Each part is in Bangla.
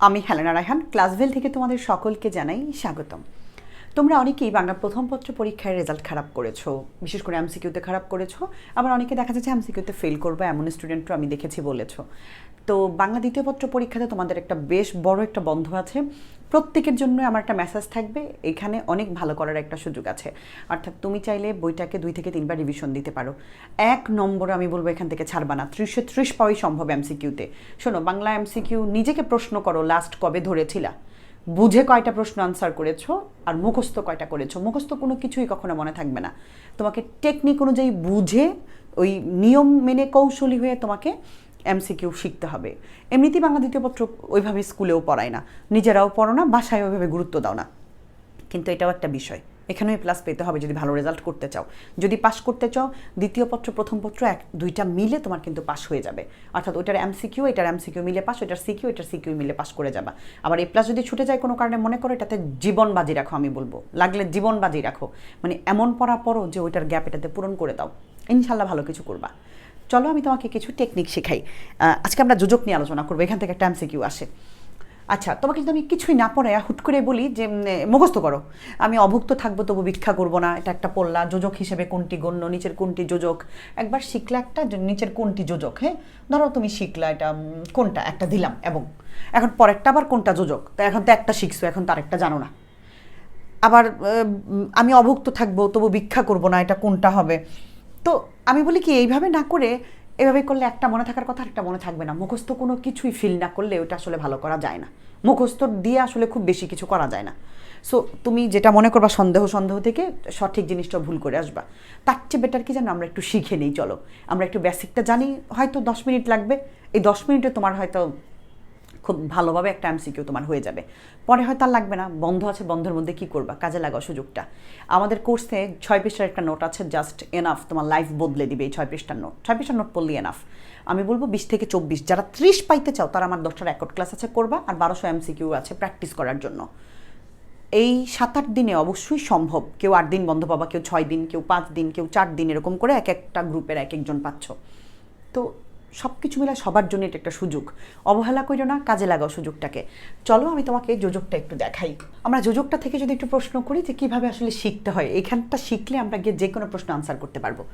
আমি হেলেনা রায়হান, ক্লাসভেল থেকে তোমাদের সকলকে জানাই স্বাগতম। তোমরা অনেকেই বাংলা প্রথম পত্র পরীক্ষায় রেজাল্ট খারাপ করেছ, বিশেষ করে এমসিকিউতে খারাপ করেছ, আবার অনেকে দেখা যাচ্ছে এমসিকিউতে ফেল করব, এমন স্টুডেন্টও আমি দেখেছি বলেছ। তো বাংলা দ্বিতীয় পত্র পরীক্ষাতে তোমাদের একটা বেশ বড় একটা বন্ধ আছে প্রত্যেকের জন্য আমার একটা মেসেজ থাকবে। এখানে অনেক ভালো করার একটা সুযোগ আছে। অর্থাৎ তুমি চাইলে বইটাকে দুই থেকে তিনবার রিভিশন দিতে পারো। এক নম্বর আমি বলব এখান থেকে ছাড়বা না। ত্রিশে ত্রিশ পাওয়াই সম্ভব এমসিকিউতে শোনো, বাংলা এমসিকিউ নিজেকে প্রশ্ন করো লাস্ট কবে ধরেছিলা? বুঝে কয়টা প্রশ্ন আনসার করেছ আর মুখস্থ কয়টা করেছ? মুখস্থ কোনো কিছুই কখনো মনে থাকবে না। তোমাকে টেকনিক অনুযায়ী বুঝে ওই নিয়ম মেনে কৌশলী হয়ে তোমাকে এমসিকিউ শিখতে হবে। এমনিতেই বাংলা দ্বিতীয় পত্র ওইভাবে স্কুলেও পড়ায় না। নিজেরাও পড়ো না, বাসায় ওইভাবে গুরুত্ব দাও না। কিন্তু এটাও একটা বিষয়। এখানেও প্লাস পেতে হবে যদি ভালো রেজাল্ট করতে চাও। যদি পাশ করতে চাও, দ্বিতীয় পত্র, প্রথম পত্র এক, দুইটা মিলে তোমার কিন্তু পাস হয়ে যাবে। অর্থাৎ ওইটার এমসিকিউ, এটার এমসিকিউ মিলে পাস ওইটার সিকিউ, এটার সিকিউ মিলে পাস করে যাবা। আবার এ প্লাস যদি ছুটে যায় কোনো কারণে, মনে করো এটাতে জীবন বাজি রাখো আমি বলব। লাগলে জীবন বাজি রাখো। মানে এমন পড়া পড়ো যে ওইটার গ্যাপ এটাতে পূরণ করে দাও। ইনশাল্লাহ ভালো কিছু করবা। চলো আমি তোমাকে কিছু টেকনিক শেখাই। আজকে আমরা যোজক নিয়ে আলোচনা করব, এখান থেকে একটা এমসিকিউ আসে। আচ্ছা তোমাকে যদি আমি কিছুই না পড়ে হুট করে বলি যে মুখস্থ করো। আমি অভুক্ত থাকব, তবু ভিক্ষা করব না, এটা একটা পড়লা। যোজক হিসেবে কোনটি গণ্য? নিচের কোনটি যোজক? একবার শিখলা একটা নিচের কোনটি যোজক হ্যাঁ? ধরো তুমি শিখলা এটা কোনটা? একটা দিলাম, এবং। এখন পরেরটা আবার কোনটা যোজক? তো এখন তো একটা শিখছো, এখন তার একটা জানো না। আবার আমি অভুক্ত থাকব, তবু ভিক্ষা করব না, এটা কোনটা হবে? তো আমি বলি কি, এইভাবে না করে এভাবে করলে একটা মনে থাকার কথা একটা মনে থাকবে না। মুখস্থ কোনো কিছুই ফিল না করলে ওটা আসলে ভালো করা যায় না। মুখস্থ দিয়ে আসলে খুব বেশি কিছু করা যায় না। সো তুমি যেটা মনে করবা সন্দেহ সন্দেহ থেকে সঠিক জিনিসটা ভুল করে আসবা। তার চেয়ে বেটার কি জানো? আমরা একটু শিখে নিই, চলো। আমরা একটু বেসিকটা জানি, হয়তো দশ মিনিট লাগবে। এই দশ মিনিটে তোমার হয়তো খুব ভালোভাবে একটা এমসিকিউ তোমার হয়ে যাবে। পরে হয়তো আর লাগবে না, বন্ধ আছে, বন্ধের মধ্যে কি করবা? কাজে লাগাও সুযোগটা। আমাদের কোর্সে ছয় পৃষ্ঠার একটা নোট আছে জাস্ট এনাফ তোমার লাইফ বদলে দিবে এই ছয় পৃষ্ঠার নোট ছয় পৃষ্ঠার নোট পড়লি এনাফ আমি বলব বিশ থেকে চব্বিশ, যারা ত্রিশ পাইতে চাও, তারা আমার দশটার রেকর্ড ক্লাস আছে করবা, আর বারোশো এমসিকিউ আছে প্র্যাকটিস করার জন্য। এই সাত আট দিনে অবশ্যই সম্ভব, কেউ আট দিন বন্ধ পাবা, কেউ ছয় দিন, কেউ পাঁচ দিন, কেউ চার দিন, এরকম করে এক একটা গ্রুপের এক একজন পাচ্ছ। তো সব কিছু মিলে সবার জন্য এটা একটা সুযোগ। অবহেলা করিও না, কাজে লাগাও সুযোগটাকে। চলো আমি তোমাকে যোজকটা একটু দেখাই। আমরা যোজকটা থেকে যদি একটু প্রশ্ন করি যে কীভাবে আসলে শিখতে হয়, এখানটা শিখলে আমরা গিয়ে যে কোনো প্রশ্ন আনসার করতে পারব।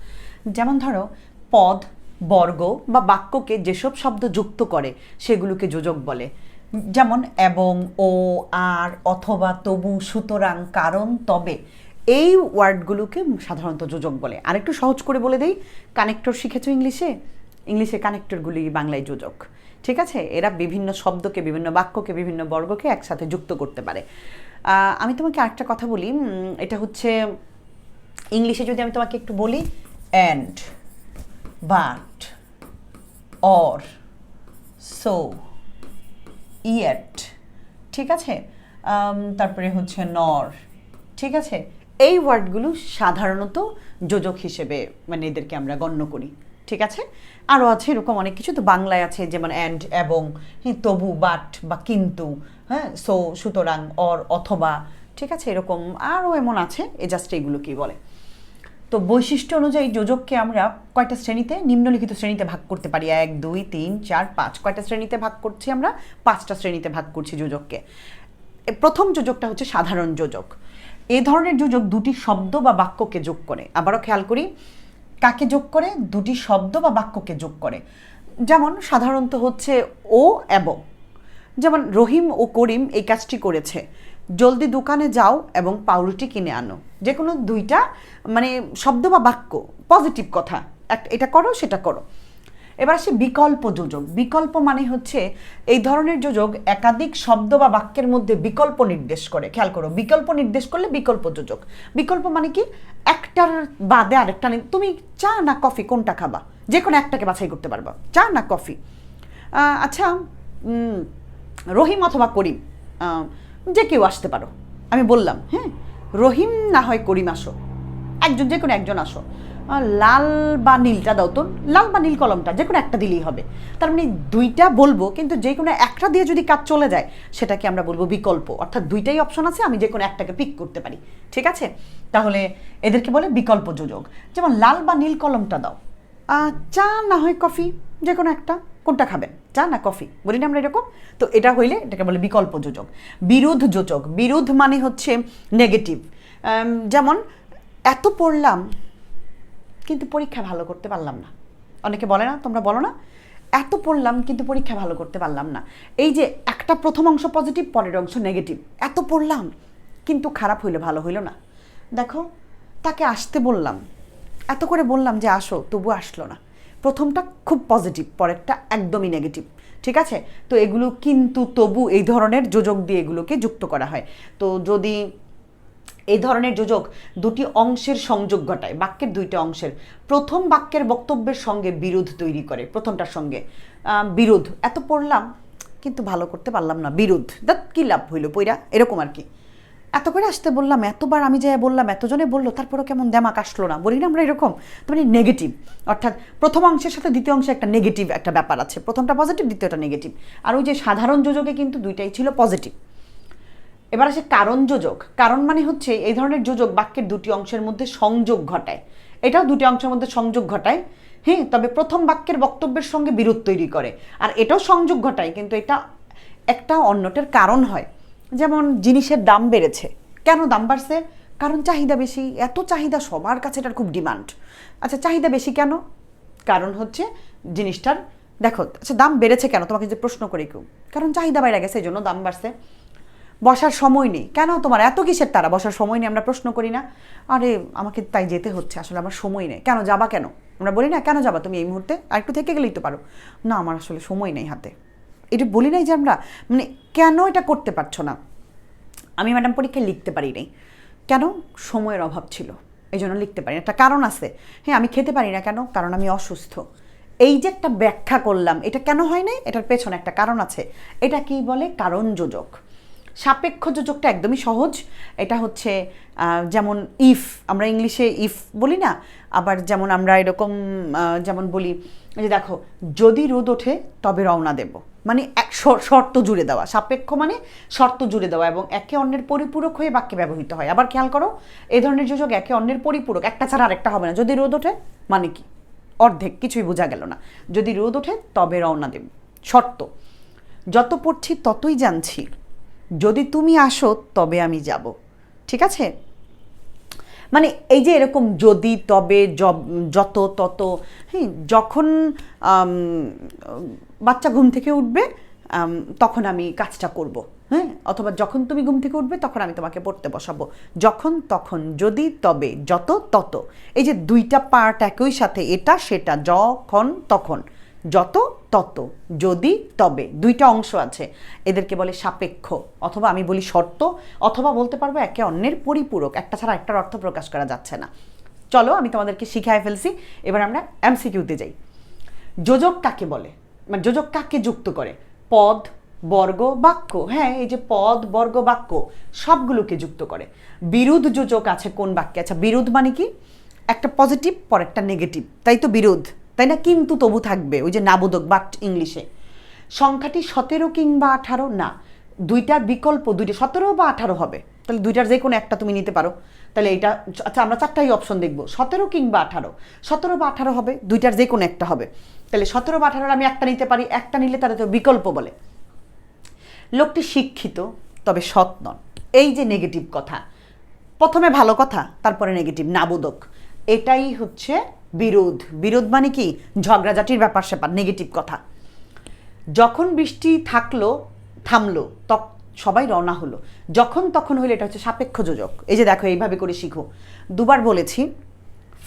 যেমন ধরো, পদ, বর্গ বা বাক্যকে যেসব শব্দ যুক্ত করে, সেগুলোকে যোজক বলে। যেমন, এবং, ও, আর, অথবা, তবু, সুতরাং, কারণ, তবে। এই ওয়ার্ডগুলোকে সাধারণত যোজক বলে। আরেকটু সহজ করে বলে দেই কানেক্টর শিখেছো ইংলিশে? ইংলিশে কানেক্টরগুলি বাংলায় যোজক। ঠিক আছে? এরা বিভিন্ন শব্দকে, বিভিন্ন বাক্যকে, বিভিন্ন বর্গকে একসাথে যুক্ত করতে পারে। আমি তোমাকে আরেকটা কথা বলি। এটা হচ্ছে ইংলিশে যদি আমি তোমাকে একটু বলি and but or so yet ঠিক আছে? তারপরে হচ্ছে নর ঠিক আছে? এই ওয়ার্ডগুলো সাধারণত যোজক হিসেবে মানে এদেরকে আমরা গণ্য করি। ঠিক আছে? আরও আছে এরকম অনেক কিছু। তো বাংলায় আছে যেমন অ্যান্ড এবং হ্যাঁ, তবু বাট বা কিন্তু হ্যাঁ সো সুতরাং অর অথবা ঠিক আছে এরকম আরও এমন আছে। এ জাস্ট এগুলো কি বলে? তো বৈশিষ্ট্য অনুযায়ী যোজককে আমরা কয়টা শ্রেণীতে নিম্নলিখিত শ্রেণীতে ভাগ করতে পারি? এক দুই তিন চার পাঁচ। কয়টা শ্রেণীতে ভাগ করছি আমরা? পাঁচটা শ্রেণীতে ভাগ করছি যোজককে। প্রথম যোজকটা হচ্ছে সাধারণ যোজক। এ ধরনের যোজক দুটি শব্দ বা বাক্যকে যোগ করে। আবারও খেয়াল করি কাকে যোগ করে? দুটি শব্দ বা বাক্যকে যোগ করে। যেমন সাধারণত হচ্ছে ও এবং। যেমন রহিম ও করিম এই কাজটি করেছে। জলদি দোকানে যাও এবং পাউরুটি কিনে আনো। যে কোনো দুইটা মানে শব্দ বা বাক্য, পজিটিভ কথা। এক- এটা করো, সেটা করো। এবার আসে বিকল্প যোজক। বিকল্প মানে হচ্ছে এই ধরনের যোজক একাধিক শব্দ বা বাক্যের মধ্যে বিকল্প নির্দেশ করে। খেয়াল করো, বিকল্প নির্দেশ করলে বিকল্প যোজক। বিকল্প মানে কি? একটার বাদে আরেকটা তুমি চা না কফি কোনটা খাবা? যে কোনো একটাকে বাছাই করতে পারবা। চা না কফি? আচ্ছা রহিম অথবা করিম যে কেউ আসতে পারো। আমি বললাম হ্যাঁ রহিম না হয় করিম আসো। একজন যে কোনো একজন আসো। লাল বা নীলটা দাও তো। লাল বা নীল কলমটা যে কোনো একটা দিলেই হবে। তার মানে দুইটা বলব, কিন্তু যে কোনো একটা দিয়ে যদি কাজ চলে যায়, সেটাকে আমরা বলব বিকল্প। অর্থাৎ দুইটাই অপশন আছে, আমি যে কোনো একটাকে পিক করতে পারি। ঠিক আছে? তাহলে এদেরকে বলে বিকল্প যোজক। যেমন লাল বা নীল কলমটা দাও। চা না হয় কফি যে কোনো একটা, কোনটা খাবেন? চা না কফি? বলি না আমরা এরকম? তো এটা হইলে এটাকে বলে বিকল্প যোজক। বিরোধ যোজক। বিরোধ মানে হচ্ছে নেগেটিভ যেমন, এত পড়লাম কিন্তু পরীক্ষা ভালো করতে পারলাম না। অনেকে বলে না, তোমরা বলো না। এত পড়লাম কিন্তু পরীক্ষা ভালো করতে পারলাম না। এই যে একটা প্রথম অংশ পজিটিভ পরের অংশ নেগেটিভ এত পড়লাম কিন্তু খারাপ হইলে, ভালো হইল না। দেখো, তাকে আসতে বললাম। এত করে বললাম যে, আসো। তবু আসলো না। প্রথমটা খুব পজিটিভ পরেরটা একদমই নেগেটিভ ঠিক আছে? তো এগুলো কিন্তু তবু এই ধরনের যোজক দিয়ে এগুলোকে যুক্ত করা হয়। তো যদি এই ধরনের যোজক দুটি অংশের সংযোগ ঘটায়, বাক্যের দুইটা অংশের। প্রথম বাক্যের বক্তব্যের সঙ্গে বিরোধ তৈরি করে, প্রথমটার সঙ্গে। বিরোধ। এত পড়লাম, কিন্তু ভালো করতে পারলাম না। বিরোধ। দাঁত কী লাভ হইল পইরা এরকম আর কি। এত করে আসতে বললাম, এতবার আমি যাই বললাম, এতজনে বলল, তারপরেও কেমন দেমাক আসলো না? বলি না আমরা এরকম। মানে নেগেটিভ অর্থাৎ প্রথম অংশের সাথে দ্বিতীয় অংশে একটা নেগেটিভ একটা ব্যাপার আছে। প্রথমটা পজিটিভ দ্বিতীয়টা নেগেটিভ আর ওই যে সাধারণ যোজকে কিন্তু দুইটাই ছিল পজিটিভ এবার আসে কারণ যোজক। কারণ মানে হচ্ছে এই ধরনের যোজক বাক্যের দুটি অংশের মধ্যে সংযোগ ঘটায়। এটাও দুটি অংশের মধ্যে সংযোগ ঘটায় হ্যাঁ? তবে প্রথম বাক্যের বক্তব্যের সঙ্গে বিরোধ তৈরি করে। আর এটাও সংযোগ ঘটায়, কিন্তু এটা একটা অন্যটার কারণ হয়। যেমন জিনিসের দাম বেড়েছে। কেন দাম বাড়ছে? কারণ চাহিদা বেশি। এত চাহিদা সবার কাছে এটার খুব ডিমান্ড। আচ্ছা চাহিদা বেশি কেন? কারণ হচ্ছে জিনিসটার, দেখো আচ্ছা দাম বেড়েছে কেন? তোমাকে যদি প্রশ্ন করি কেউ। কারণ চাহিদা বাইরে গেছে, এই জন্য দাম বাড়ছে। বসার সময় নেই। কেন তোমার এত কিসের তারা? বসার সময় নেই, আমরা প্রশ্ন করি না। আরে, আমাকে তাই যেতে হচ্ছে, আসলে আমার সময় নেই। কেন যাবা কেন? আমরা বলি না, কেন যাবা তুমি এই মুহূর্তে? আর একটু থেকে গেলেই তো পারো। না, আমার আসলে সময় নেই হাতে। এটা বলি নাই যে আমরা মানে কেন এটা করতে পারছ না? আমি ম্যাডাম পরীক্ষায় লিখতে পারি নাই। কেন? সময়ের অভাব ছিল। এই জন্য লিখতে পারি একটা কারণ আছে। হ্যাঁ আমি খেতে পারি না কেন? কারণ আমি অসুস্থ। এই যে একটা ব্যাখ্যা করলাম, এটা কেন হয় নাই? এটার পেছনে একটা কারণ আছে। এটা কি বলে? কারণ যোজক। সাপেক্ষ যোজকটা একদমই সহজ। এটা হচ্ছে যেমন ইফ আমরা ইংলিশে ইফ বলি না, আবার যেমন আমরা এরকম যেমন বলি যে দেখো, যদি রোদ ওঠে তবে রওনা দেব। মানে এক শর্ত জুড়ে দেওয়া। সাপেক্ষ মানে শর্ত জুড়ে দেওয়া এবং একে অন্যের পরিপূরক হয়ে বাক্যে ব্যবহৃত হয়। আবার খেয়াল করো এই ধরনের যোজক একে অন্যের পরিপূরক, একটা ছাড়া আরেকটা হবে না। যদি রোদ ওঠে মানে কি? অর্ধেক, কিছুই বোঝা গেল না। যদি রোদ ওঠে তবে রওনা দেব। শর্ত, যত পড়ছি ততই জানছি। যদি তুমি আসো, তবে আমি যাব। ঠিক আছে? মানে এই যে এরকম যদি, তবে যত, তত হ্যাঁ যখন বাচ্চা ঘুম থেকে উঠবে তখন আমি কাজটা করব হ্যাঁ? অথবা যখন তুমি ঘুম থেকে উঠবে, তখন আমি তোমাকে পড়তে বসাবো। যখন, তখন, যদি, তবে, যত, তত। এই যে দুইটা পার্ট একই সাথে, এটা, সেটা, যখন, তখন। যত, তত। যদি, তবে। দুইটা অংশ আছে। এদেরকে বলে সাপেক্ষ। অথবা আমি বলি শর্ত। অথবা বলতে পারব একে অন্যের পরিপূরক। একটা ছাড়া একটার অর্থ প্রকাশ করা যাচ্ছে না। চলো, আমি তোমাদেরকে শিখায় ফেলছি। এবার আমরা এমসিকিউতে যাই। যোজক কাকে বলে? মানে যোজক কাকে যুক্ত করে? পদ, বর্গ, বাক্য। হ্যাঁ এই যে পদ, বর্গ, বাক্য, সবগুলোকে যুক্ত করে। বিরোধ যোজক আছে কোন বাক্যে? আচ্ছা বিরোধ মানে কি? একটা পজিটিভ পর একটা নেগেটিভ তাই তো বিরোধ। তাই না? কিন্তু তবু থাকবে, ওই যে নাবোধক বাট ইংলিশে। সংখ্যাটি সতেরো কিংবা আঠারো? না। দুইটার বিকল্প, দুইটা, সতেরো বা আঠারো হবে। তাহলে দুইটার যে কোনো একটা তুমি নিতে পারো। তাহলে এটা আচ্ছা আমরা চারটাই অপশন দেখব। সতেরো কিংবা আঠারো? সতেরো বা আঠারো হবে, দুইটার যে কোনো একটা হবে। তাহলে সতেরো বা আঠারোর আমি একটা নিতে পারি, একটা নিলে তারা তো বিকল্প বলে। লোকটি শিক্ষিত, তবে সৎ নন। এই যে নেগেটিভ কথা, প্রথমে ভালো কথা, তারপরে নেগেটিভ নাবোধক এটাই হচ্ছে বিরোধ। বিরোধ মানে কি? ঝগড়াঝাটির ব্যাপার স্যাপার নেগেটিভ কথা। যখন বৃষ্টি থাকল, থামলো, তখ সবাই রওনা হলো। যখন তখন হইলে, এটা হচ্ছে সাপেক্ষ যোজক। এই যে দেখো, এইভাবে করে শিখো। দুবার বলেছি,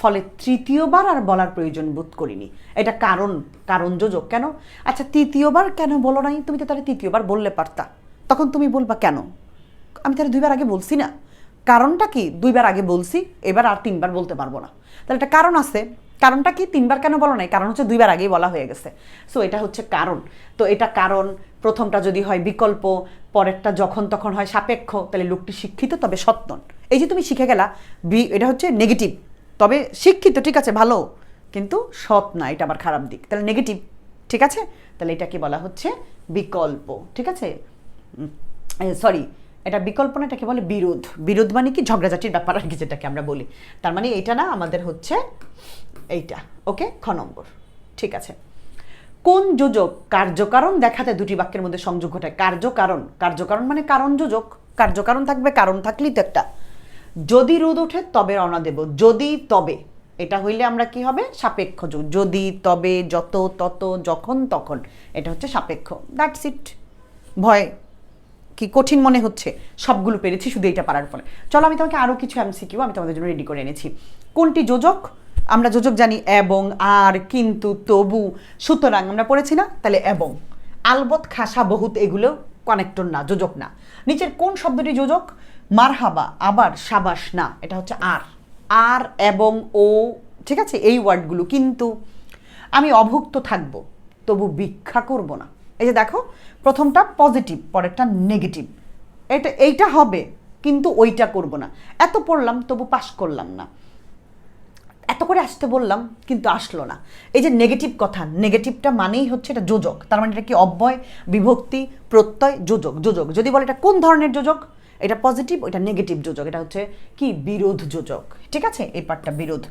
ফলে তৃতীয়বার আর বলার প্রয়োজন বোধ করিনি। এটা কারণ কারণ যোজক কেন? আচ্ছা তৃতীয়বার কেন বলো নাই? তুমি তো তাহলে তৃতীয়বার বললে পারতা। তখন তুমি বলবা কেন? আমি তাহলে দুইবার আগে বলছি না। কারণটা কি? দুইবার আগে বলছি, এবার আর তিনবার বলতে পারব না। তাহলে একটা কারণ আছে। কারণটা কি? তিনবার কেন বলো নাই? কারণ হচ্ছে দুইবার আগেই বলা হয়ে গেছে। সো এটা হচ্ছে কারণ। তো এটা কারণ প্রথমটা যদি হয় বিকল্প, পরেরটা যখন তখন হয় সাপেক্ষ, তাহলে লোকটি শিক্ষিত, তবে সত্তন এই যে তুমি শিখে গেলা, বি, এটা হচ্ছে নেগেটিভ তবে শিক্ষিত, ঠিক আছে, ভালো, কিন্তু সৎ না, এটা আবার খারাপ দিক। তাহলে নেগেটিভ ঠিক আছে? তাহলে এটাকে বলা হচ্ছে বিকল্প, ঠিক আছে? সরি এটা বিকল্প না এটাকে বলে বিরোধ। বিরোধ মানে কি? ঝগড়াঝাটির ব্যাপার আর কি যেটাকে আমরা বলি। তার মানে এটা না, আমাদের হচ্ছে এইটা। ওকে? খ নম্বর। ঠিক আছে। কোন যোজক কার্যকারণ দেখাতে দুটি বাক্যের মধ্যে সংযোগ ঘটায়? কার্যকারণ। কার্যকারণ মানে কারণ যোজক। কার্যকারণ থাকবে, কারণ থাকলেই তো একটা। যদি রোদ ওঠে, তবে রওনা দেব। যদি, তবে। এটা হইলে আমরা কি হবে? সাপেক্ষ যোগ। যদি, তবে, যত, তত, যখন, তখন। এটা হচ্ছে সাপেক্ষ। দ্যাটস ইট ভয়। কি কঠিন মনে হচ্ছে, সবগুলো পেরেছি, শুধু এটা পারার পরে চলো, আমি তোমাকে আরও কিছু এমসিকিউ আমি তোমাদের জন্য রেডি করে এনেছি। কোনটি যোজক? আমরা যোজক জানি এবং, আর, কিন্তু, তবু। সুতরাং আমরা পড়েছি না? তাহলে এবং। আলবত খাসা, বহুত, এগুলো কানেক্টর না, যোজক না। নিচের কোন শব্দটি যোজক? মারহাবা, আবার, সাবাস, না। এটা হচ্ছে আর। আর, এবং, ও, ঠিক আছে? এই ওয়ার্ডগুলো কিন্তু আমি অভুক্ত থাকব, তবু ভিক্ষা করব না। এই যে দেখো, প্রথমটা পজিটিভ পরেরটা নেগেটিভ এটা, এইটা হবে, কিন্তু ওইটা করব না। এত পড়লাম, তবু পাশ করলাম না। এত করে আসতে বললাম, কিন্তু আসলো না। এই যে নেগেটিভ কথা নেগেটিভটা মানেই হচ্ছে এটা যোজক। তার মানে এটা কি অব্যয়, বিভক্তি, প্রত্যয়, যোজক। যোজক, যদি বলে এটা কোন ধরনের যোজক? এটা পজিটিভ ওইটা নেগেটিভ যোজক। এটা হচ্ছে কি? বিরোধ যোজক। ঠিক আছে? এই পার্টটা বিরোধ।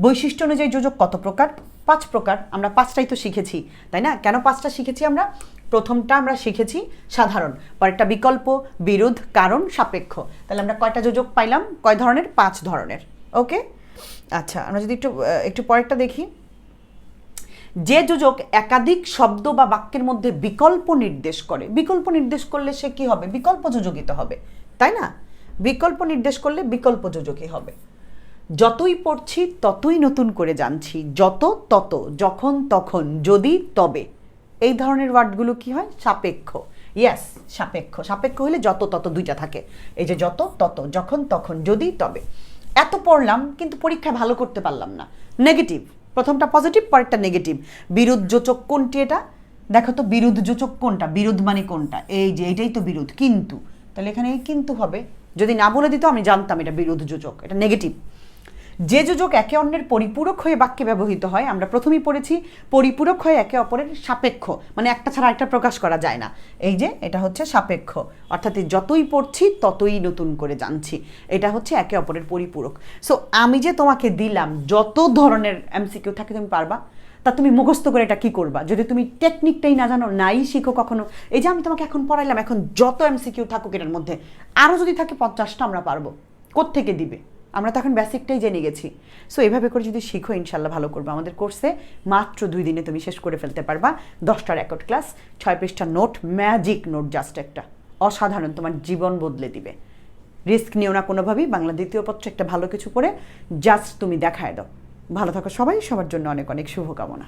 বৈশিষ্ট্য অনুযায়ী যোজক কত প্রকার? পাঁচ প্রকার। আমরা পাঁচটাই তো শিখেছি, তাই না? কেন পাঁচটা শিখেছি আমরা? প্রথমটা আমরা শিখেছি সাধারণ। পরেরটা বিকল্প, বিরোধ, কারণ, সাপেক্ষ। তাহলে আমরা কয়টা যোজক পাইলাম? কয় ধরনের? পাঁচ ধরনের। ওকে? আচ্ছা আমরা যদি একটু একটু পরেরটা দেখি। যে যোজক একাধিক শব্দ বা বাক্যের মধ্যে বিকল্প নির্দেশ করে, বিকল্প নির্দেশ করলে সে কি হবে? বিকল্প যোজকিত হবে। তাই না? বিকল্প নির্দেশ করলে বিকল্প যোজকই হবে। যতই পড়ছি, ততই নতুন করে জানছি। যত, তত, যখন, তখন, যদি, তবে। এই ধরনের ওয়ার্ডগুলো কি হয়? সাপেক্ষ। ইয়েস সাপেক্ষ। সাপেক্ষ হলে যত, তত দুইটা থাকে। এই যে যত, তত, যখন, তখন, যদি, তবে। এত পড়লাম, কিন্তু পরীক্ষায় ভালো করতে পারলাম না। নেগেটিভ প্রথমটা পজিটিভ পরেরটা নেগেটিভ বিরোধ যোচক কোনটি এটা? দেখো তো বিরোধ যোচক কোনটা? বিরোধ মানে কোনটা? এই যে এটাই তো বিরোধ কিন্তু তাহলে এখানে এই কিন্তু হবে। যদি না বলে দিত, আমি জানতাম এটা বিরোধ যোজক, এটা নেগেটিভ যে যোজক একে অন্যের পরিপূরক হয়ে বাক্যে ব্যবহৃত হয়, আমরা প্রথমেই পড়েছি, পরিপূরক হয়ে একে অপরের সাপেক্ষ মানে একটা ছাড়া একটা প্রকাশ করা যায় না। এই যে, এটা হচ্ছে সাপেক্ষ, অর্থাৎ যতই পড়ছি, ততই নতুন করে জানছি। এটা হচ্ছে একে অপরের পরিপূরক। সো আমি যে তোমাকে দিলাম, যত ধরনের এমসিকিউ থাকে, তুমি পারবা। তা তুমি মুখস্থ করে এটা কি করবা? যদি তুমি টেকনিকটাই না জানো, নাই শিখো কখনো, এই যে আমি তোমাকে এখন পড়াইলাম, এখন যত এমসিকিউ থাকুক এটার মধ্যে আরও যদি থাকে পঞ্চাশটা আমরা পারব। কোত্থেকে দিবে? আমরা তো এখন বেসিকটাই জেনে গেছি। সো এভাবে করে যদি শিখো, ইনশাল্লাহ ভালো করবে। আমাদের কোর্সে মাত্র দুই দিনে তুমি শেষ করে ফেলতে পারবা। দশটা রেকর্ড ক্লাস ছয় পৃষ্ঠা নোট ম্যাজিক নোট জাস্ট একটা। অসাধারণ, তোমার জীবন বদলে দিবে। রিস্ক নিও না কোনোভাবেই, বাংলা দ্বিতীয় পত্র একটা ভালো কিছু করে জাস্ট তুমি দেখায় দাও। ভালো থাকো সবাই সবার জন্য অনেক অনেক শুভকামনা।